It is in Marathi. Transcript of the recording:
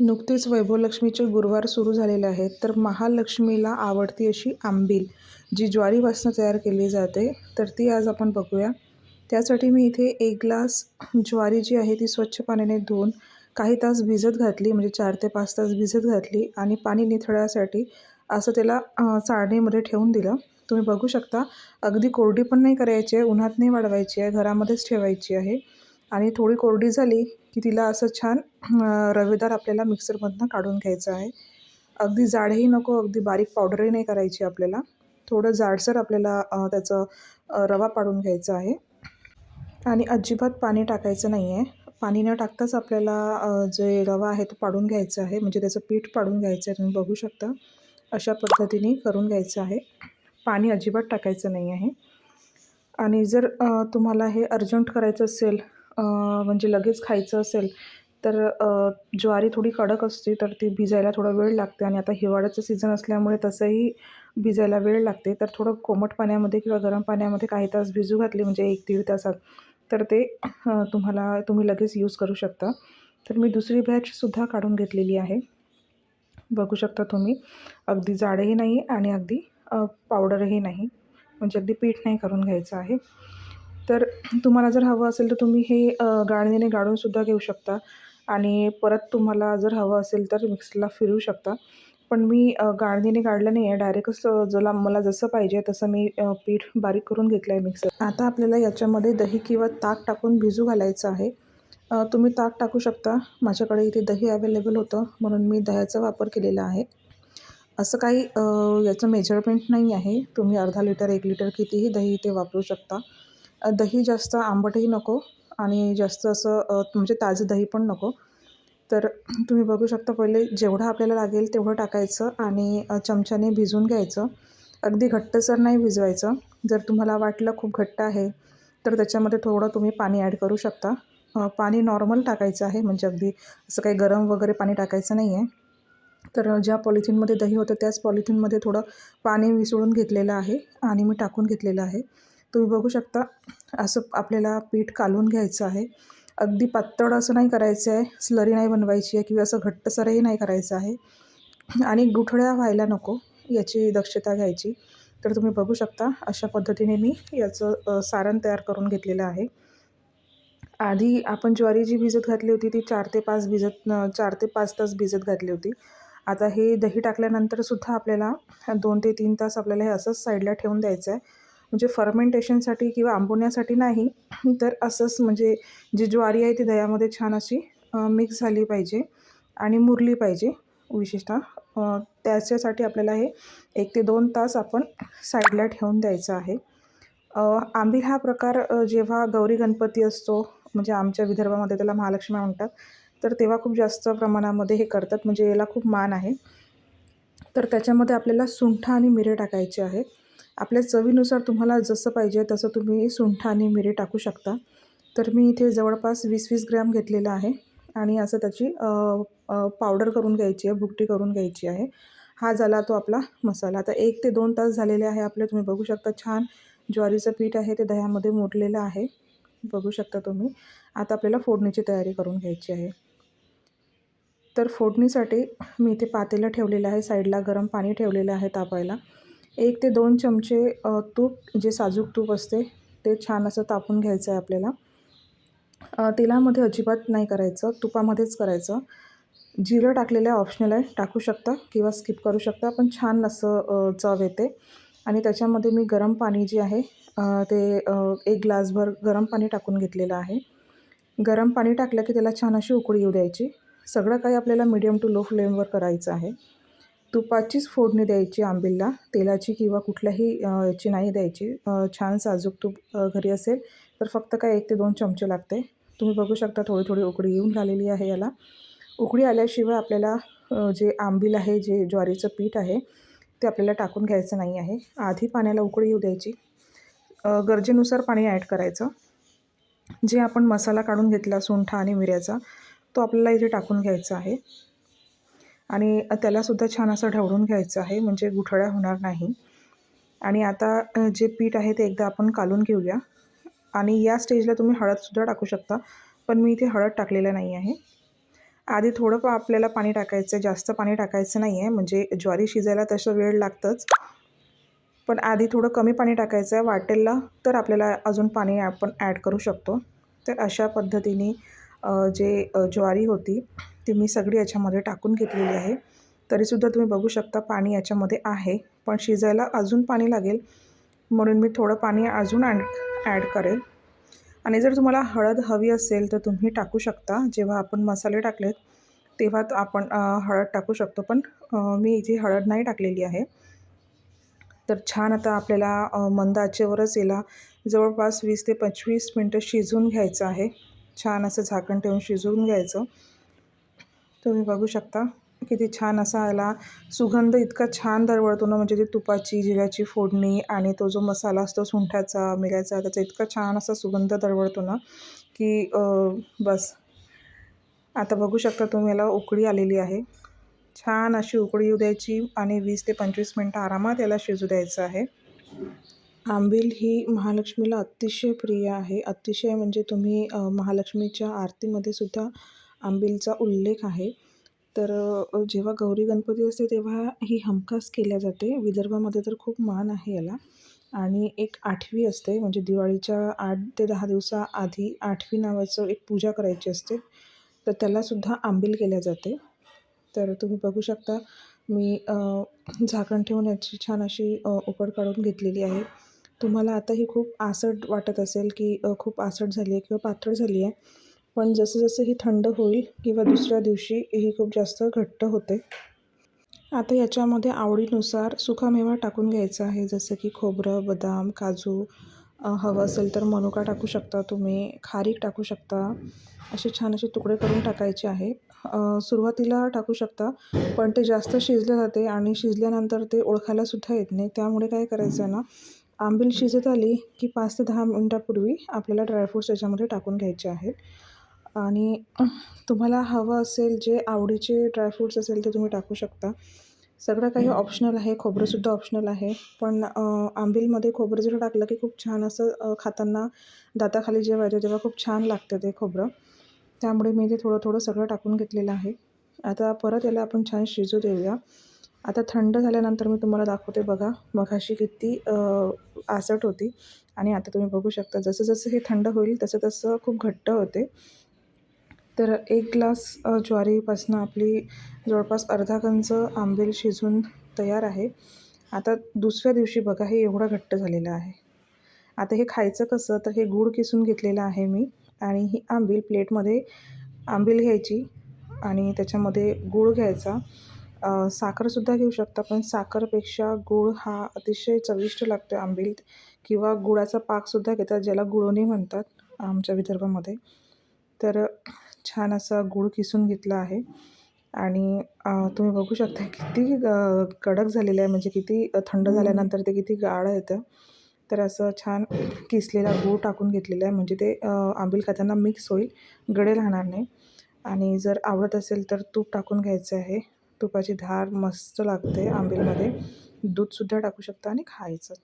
नुकतीच वैभवलक्ष्मीचे गुरुवार सुरू झालेले आहेत तर महालक्ष्मीला आवडती अशी आंबील जी ज्वारीपासून तयार केली जाते तर ती आज आपण बघूया. त्यासाठी मी इथे एक ग्लास ज्वारी जी आहे ती स्वच्छ पाण्याने धुवून काही तास भिजत घातली म्हणजे चार ते पाच तास भिजत घातली आणि पाणी निथळण्यासाठी असं त्याला चाळणीमध्ये ठेवून दिलं. तुम्ही बघू शकता अगदी कोरडी पण नाही करायची आहे उन्हात नाही वाढवायची आहे घरामध्येच ठेवायची आहे. आणि थोडी कोरडी झाली की तिला असं छान रवेदार आपल्याला मिक्सरमधनं काढून घ्यायचं आहे. अगदी जाडही नको अगदी बारीक पावडरही नाही करायची आपल्याला. थोडं जाडसर आपल्याला त्याचं रवा पाडून घ्यायचा आहे. आणि अजिबात पाणी टाकायचं नाही आहे पाणी न टाकताच आपल्याला जे रवा आहे तो पाडून घ्यायचा आहे. म्हणजे त्याचं पीठ पाडून घ्यायचं आहे तुम्ही बघू शकता. अशा पद्धतीने करून घ्यायचं आहे. पाणी अजिबात टाकायचं नाही आहे आणि जर तुम्हाला हे अर्जंट करायचं असेल म्हणजे लगेच खायचं असेल तर ज्वारी थोडी कडक असते तर ती भिजायला थोडा वेळ लागते. आणि आता हिवाळ्याचं सीझन असल्यामुळे तसंही भिजायला वेळ लागते. तर थोडं कोमट पाण्यामध्ये किंवा गरम पाण्यामध्ये काही तास भिजू घातली म्हणजे एक दीड तासात तर ते तुम्हाला तुम्ही लगेच यूज करू शकता. तर मी दुसरी बॅचसुद्धा काढून घेतलेली आहे. बघू शकता तुम्ही अगदी जाडही नाही आणि अगदी पावडरही नाही. म्हणजे अगदी पीठ नाही करून घ्यायचं आहे. तर तुम्हाला जर हवं असेल तर तुम्ही हे गाळणीने गाळूनसुद्धा घेऊ शकता. आणि परत तुम्हाला जर हवं असेल तर मिक्सरला फिरवू शकता. पण मी गाळणीने गाळलं नाही आहे डायरेक्टच जला मला जसं पाहिजे तसं मी पीठ बारीक करून घेतलं आहे मिक्सर. आता आपल्याला याच्यामध्ये दही किंवा ताक टाकून भिजू घालायचं आहे. तुम्ही ताक टाकू शकता. माझ्याकडे इथे दही अवेलेबल होतं. म्हणून मी दह्याचा वापर केलेला आहे. असं काही याचं मेजरमेंट नाही आहे. तुम्ही अर्धा लिटर एक लिटर कितीही दही इथे वापरू शकता. दही जास्त आंबटही नको आणि जास्त असं म्हणजे ताजं दही पण नको. तर तुम्ही बघू शकता पहिले जेवढं आपल्याला लागेल तेवढं टाकायचं आणि चमच्याने भिजून घ्यायचं. अगदी घट्टसर नाही भिजवायचं. जर तुम्हाला वाटलं खूप घट्ट आहे तर त्याच्यामध्ये थोडं तुम्ही पाणी ॲड करू शकता. पाणी नॉर्मल टाकायचं आहे म्हणजे अगदी असं काही गरम वगैरे पाणी टाकायचं नाही आहे. तर ज्या पॉलिथिनमध्ये दही होतं त्याच पॉलिथिनमध्ये थोडं पाणी मिसळून घेतलेलं आहे आणि मी टाकून घेतलेलं आहे. तुम्ही बघू शकता असं आपल्याला पीठ कालवून घ्यायचं आहे. अगदी पातळ असं नाही करायचं आहे स्लरी नाही बनवायची आहे किंवा असं घट्टसरही नाही करायचं आहे. आणि गुठळ्या व्हायला नको याची दक्षता घ्यायची. तर तुम्ही बघू शकता अशा पद्धतीने मी याचं सारण तयार करून घेतलेलं आहे. आधी आपण ज्वारी जी भिजत घातली होती ती चार ते पाच भिजत चार ते पाच तास भिजत घातली होती. आता हे दही टाकल्यानंतरसुद्धा आपल्याला दोन ते तीन तास आपल्याला हे असंच साईडला ठेवून द्यायचं आहे. म्हणजे फर्मेंटेशनसाठी किंवा आंबवण्यासाठी नाही तर असंच म्हणजे जी ज्वारी आहे ती दह्यामध्ये छान अशी मिक्स झाली पाहिजे आणि मुरली पाहिजे विशेषतः. त्याच्यासाठी आपल्याला हे एक ते दोन तास आपण साईडला ठेवून द्यायचं आहे. आंबील हा प्रकार जेव्हा गौरी गणपती असतो म्हणजे आमच्या विदर्भामध्ये त्याला महालक्ष्मी म्हणतात तर तेव्हा खूप जास्त प्रमाणामध्ये हे करतात म्हणजे याला खूप मान आहे. तर त्याच्यामध्ये आपल्याला सुंठ आणि मिरे टाकायचे आहेत. आपल्या चवीनुसार तुम्हाला जसं पाहिजे तसं तुम्ही सुंठ आणि मिरे टाकू शकता. तर मी इथे जवळपास वीस वीस ग्रॅम घेतलेलं आहे आणि असं त्याची पावडर करून घ्यायची आहे भुकटी करून घ्यायची आहे. हा झाला तो आपला मसाला. आता एक ते दोन तास झालेले आहे आपले. तुम्ही बघू शकता छान ज्वारीचं पीठ आहे ते दह्यामध्ये मोडलेलं आहे. बघू शकता तुम्ही. आता आपल्याला फोडणीची तयारी करून घ्यायची आहे. तर फोडणीसाठी मी इथे पातेलं ठेवलेलं आहे. साईडला गरम पाणी ठेवलेलं आहे तापायला. एक ते दोन चमचे तूप जे साजूक तूप असते ते छान असं तापून घ्यायचं आहे आपल्याला तेलामध्ये अजिबात नाही करायचं तुपामध्येच करायचं. जिरं टाकलेलं ऑप्शनल आहे टाकू शकता किंवा स्किप करू शकता पण छान असं चव येते. आणि त्याच्यामध्ये मी गरम पाणी जे आहे ते एक ग्लासभर गरम पाणी टाकून घेतलेलं आहे. गरम पाणी टाकलं की त्याला छान अशी उकळी येऊ द्यायची. सगळं काही आपल्याला मिडियम टू लो फ्लेमवर करायचं आहे. तुपाचीच फोडणी द्यायची आंबीलला. तेलाची किंवा कुठल्याही याची नाही द्यायची. छान साजूक तूप घरी असेल तर फक्त काय एक ते दोन चमचे लागते. तुम्ही बघू शकता थोडी थोडी उकळी येऊन राहिलेली आहे याला. उकळी आल्याशिवाय आपल्याला जे आंबील आहे जे ज्वारीचं पीठ आहे ते आपल्याला टाकून घ्यायचं नाही आहे. आधी पाण्याला उकळी येऊ द्यायची. गरजेनुसार पाणी ॲड करायचं. जे आपण मसाला काढून घेतला सुंठा आणि मिऱ्याचा तो आपल्याला इथे टाकून घ्यायचा आहे. आणि त्यालासुद्धा छान असं ढवळून घ्यायचं आहे म्हणजे गुठळ्या होणार नाही. आणि आता जे पीठ आहे ते एकदा आपण कालून घेऊया. आणि या स्टेजला तुम्ही हळदसुद्धा टाकू शकता पण मी इथे हळद टाकलेलं नाही आहे. आधी थोडं प आपल्याला पाणी टाकायचं आहे जास्त पाणी टाकायचं नाही आहे म्हणजे ज्वारी शिजायला तसं वेळ लागतंच. पण आधी थोडं कमी पाणी टाकायचं आहे वाटेलला तर आपल्याला अजून पाणी आपण ॲड करू शकतो. तर अशा पद्धतीने जे ज्वारी होती ती मी सगळी याच्यामध्ये टाकून घेतलेली आहे. तरीसुद्धा तुम्ही बघू शकता पाणी याच्यामध्ये आहे. पण शिजायला अजून पाणी लागेल. म्हणून मी थोडं पाणी अजून ॲड ॲड करेल. आणि जर तुम्हाला हळद हवी असेल तर तुम्ही टाकू शकता. जेव्हा आपण मसाले टाकलेत तेव्हा आपण हळद टाकू शकतो. पण मी इथे हळद नाही टाकलेली आहे. तर छान आता आपल्याला मंद आचेवरच याला जवळपास वीस ते पंचवीस मिनटं शिजवून घ्यायचं आहे. छान असं झाकण ठेवून शिजवून घ्यायचं. तुम्ही बघू शकता. किती छान असा याला सुगंध इतका छान दरवळतो ना म्हणजे ती तुपाची जिऱ्याची फोडणी आणि तो जो मसाला असतो सुंठाचा मिऱ्याचा त्याचा इतका छान असा सुगंध दरवळतो ना की बस. आता बघू शकता तुम्ही याला उकळी आलेली आहे. छान अशी उकळी येऊ द्यायची आणि वीस ते पंचवीस मिनटं आरामात याला शिजू द्यायचं आहे. आंबील ही महालक्ष्मीला अतिशय प्रिय आहे. अतिशय म्हणजे तुम्ही महालक्ष्मीच्या आरतीमध्ये सुद्धा आंबीलचा उल्लेख आहे. तर जेव्हा गौरी गणपती असते तेव्हा ही हमखास केल्या जाते. विदर्भामध्ये तर खूप मान आहे याला. आणि एक आठवी असते म्हणजे दिवाळीच्या आठ ते दहा दिवसाआधी आठवी नावाचं एक पूजा करायची असते. तर त्यालासुद्धा आंबील केल्या जाते. तर तुम्ही बघू शकता मी झाकण ठेवून याची छान अशी उकड काढून घेतलेली आहे. तुम्हाला आता ही खूप आसट वाटत असेल की खूप आसट झाली आहे किंवा पातळ झाली आहे. पण जसं जसं ही थंड होईल किंवा दुसऱ्या दिवशी ही खूप जास्त घट्ट होते. आता याच्यामध्ये आवडीनुसार सुकामेवा टाकून घ्यायचा आहे. जसं की खोबरं बदाम काजू हवं असेल तर मनुका टाकू शकता तुम्ही खारीक टाकू शकता. असे छान असे तुकडे करून टाकायचे आहे. सुरुवातीला टाकू शकता पण ते जास्त शिजले जाते आणि शिजल्यानंतर ते ओळखायलासुद्धा येत नाही. त्यामुळे काय करायचं आहे ना आंबील शिजत आली की पाच ते दहा मिनटापूर्वी आपल्याला ड्रायफ्रूट्स याच्यामध्ये टाकून घ्यायचे आहेत. आणि तुम्हाला हवं असेल जे आवडीचे ड्रायफ्रूट्स असेल ते तुम्ही टाकू शकता. सगळं काही ऑप्शनल आहे खोबरंसुद्धा ऑप्शनल आहे. पण आंबीलमध्ये खोबरं जर टाकलं की खूप छान असं खाताना दाताखाली जेव्हा येते तेव्हा खूप छान लागतं ते खोबरं. त्यामुळे मी ते थोडं थोडं सगळं टाकून घेतलेलं आहे. आता परत याला आपण छान शिजू देऊया. आता थंड झाल्यानंतर मी तुम्हाला दाखवते बघा मघाशी किती आसट होती. आणि आता तुम्ही बघू शकता जसं जसं हे थंड होईल तसं तसं खूप घट्ट होते. तर एक ग्लास ज्वारीपासून आपली जवळपास अर्धा कंच आंबील शिजून तयार आहे. आता दुसऱ्या दिवशी बघा हे एवढं घट्ट झालेलं आहे. आता हे खायचं कसं? तर हे गूळ किसून घेतलेलं आहे मी आणि ही आंबील प्लेटमध्ये आंबील घ्यायची आणि त्याच्यामध्ये गूळ घ्यायचा. साखरसुद्धा घेऊ शकता पण साखरपेक्षा गूळ हा अतिशय चविष्ट लागतो आंबील किंवा गुळाचा पाकसुद्धा घेतात ज्याला गुळवणी म्हणतात आमच्या विदर्भामध्ये. तर छान असा गूळ किसून घेतला आहे. आणि तुम्ही बघू शकता किती कडक झालेलं आहे. म्हणजे किती थंड झाल्यानंतर ते किती गाढ येतं तर असं छान किसलेला गूळ टाकून घेतलेला आहे. म्हणजे ते आंबील खाताना मिक्स होईल. गडे राहणार नाही. आणि जर आवडत असेल तर तूप टाकून घ्यायचं आहे. तुपाची धार मस्त लागते आंबीलमध्ये. दूधसुद्धा टाकू शकता आणि खायचं.